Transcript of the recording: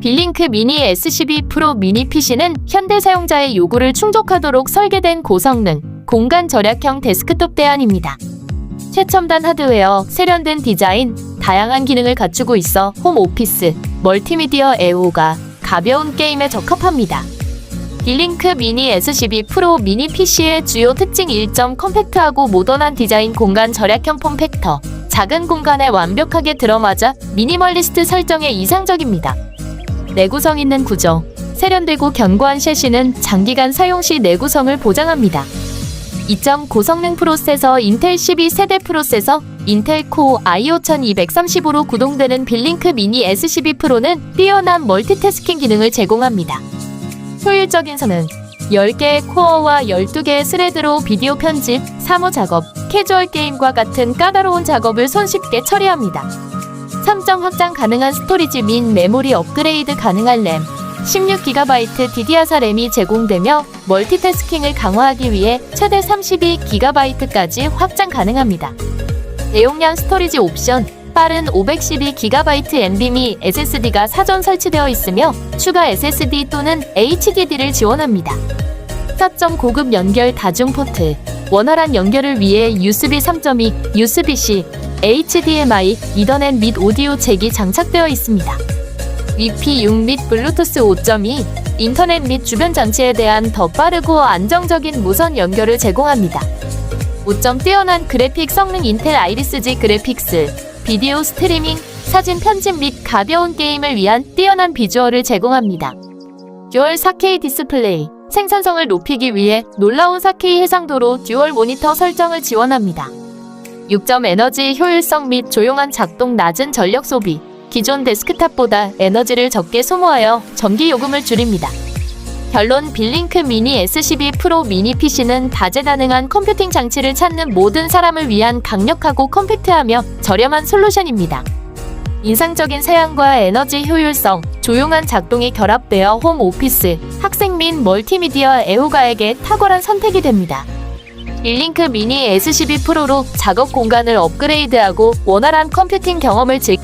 빌링크 미니 S12 프로 미니 PC는 현대 사용자의 요구를 충족하도록 설계된 고성능, 공간 절약형 데스크톱 대안입니다. 최첨단 하드웨어, 세련된 디자인, 다양한 기능을 갖추고 있어 홈 오피스, 멀티미디어 애호가 가벼운 게임에 적합합니다. 빌링크 미니 S12 프로 미니 PC의 주요 특징 1점 컴팩트하고 모던한 디자인 공간 절약형 폼팩터, 작은 공간에 완벽하게 들어맞아 미니멀리스트 설정에 이상적입니다. 내구성 있는 구조, 세련되고 견고한 셰시는 장기간 사용 시 내구성을 보장합니다. 2점 고성능 프로세서 인텔 12세대 프로세서 인텔 코어 i5235로 구동되는 빌링크 미니 S12 프로는 뛰어난 멀티태스킹 기능을 제공합니다. 효율적인 성능 10개의 코어와 12개의 스레드로 비디오 편집, 사무 작업, 캐주얼 게임과 같은 까다로운 작업을 손쉽게 처리합니다. 3점 확장 가능한 스토리지 민 메모리 업그레이드 가능한 램, 16GB DDR4 램이 제공되며 멀티태스킹을 강화하기 위해 최대 32GB까지 확장 가능합니다. 대용량 스토리지 옵션, 빠른 512GB NVMe SSD가 사전 설치되어 있으며 추가 SSD 또는 HDD를 지원합니다. 4점 고급 연결 다중 포트, 원활한 연결을 위해 USB 3.2, USB-C, HDMI, 이더넷 및 오디오 잭이 장착되어 있습니다. 위피 6 및 블루투스 5.2, 인터넷 및 주변 장치에 대한 더 빠르고 안정적인 무선 연결을 제공합니다. 5점 뛰어난 그래픽 성능 인텔 아이리스G 그래픽스, 비디오 스트리밍, 사진 편집 및 가벼운 게임을 위한 뛰어난 비주얼을 제공합니다. 듀얼 4K 디스플레이, 생산성을 높이기 위해 놀라운 4K 해상도로 듀얼 모니터 설정을 지원합니다. 6점 에너지 효율성 및 조용한 작동 낮은 전력 소비, 기존 데스크탑보다 에너지를 적게 소모하여 전기 요금을 줄입니다. 결론 빌링크 미니 S12 프로 미니 PC는 다재다능한 컴퓨팅 장치를 찾는 모든 사람을 위한 강력하고 컴팩트하며 저렴한 솔루션입니다. 인상적인 사양과 에너지 효율성, 조용한 작동이 결합되어 홈 오피스, 학생 및 멀티미디어 애호가에게 탁월한 선택이 됩니다. 빌링크 미니 S12 프로로 작업 공간을 업그레이드하고 원활한 컴퓨팅 경험을 즐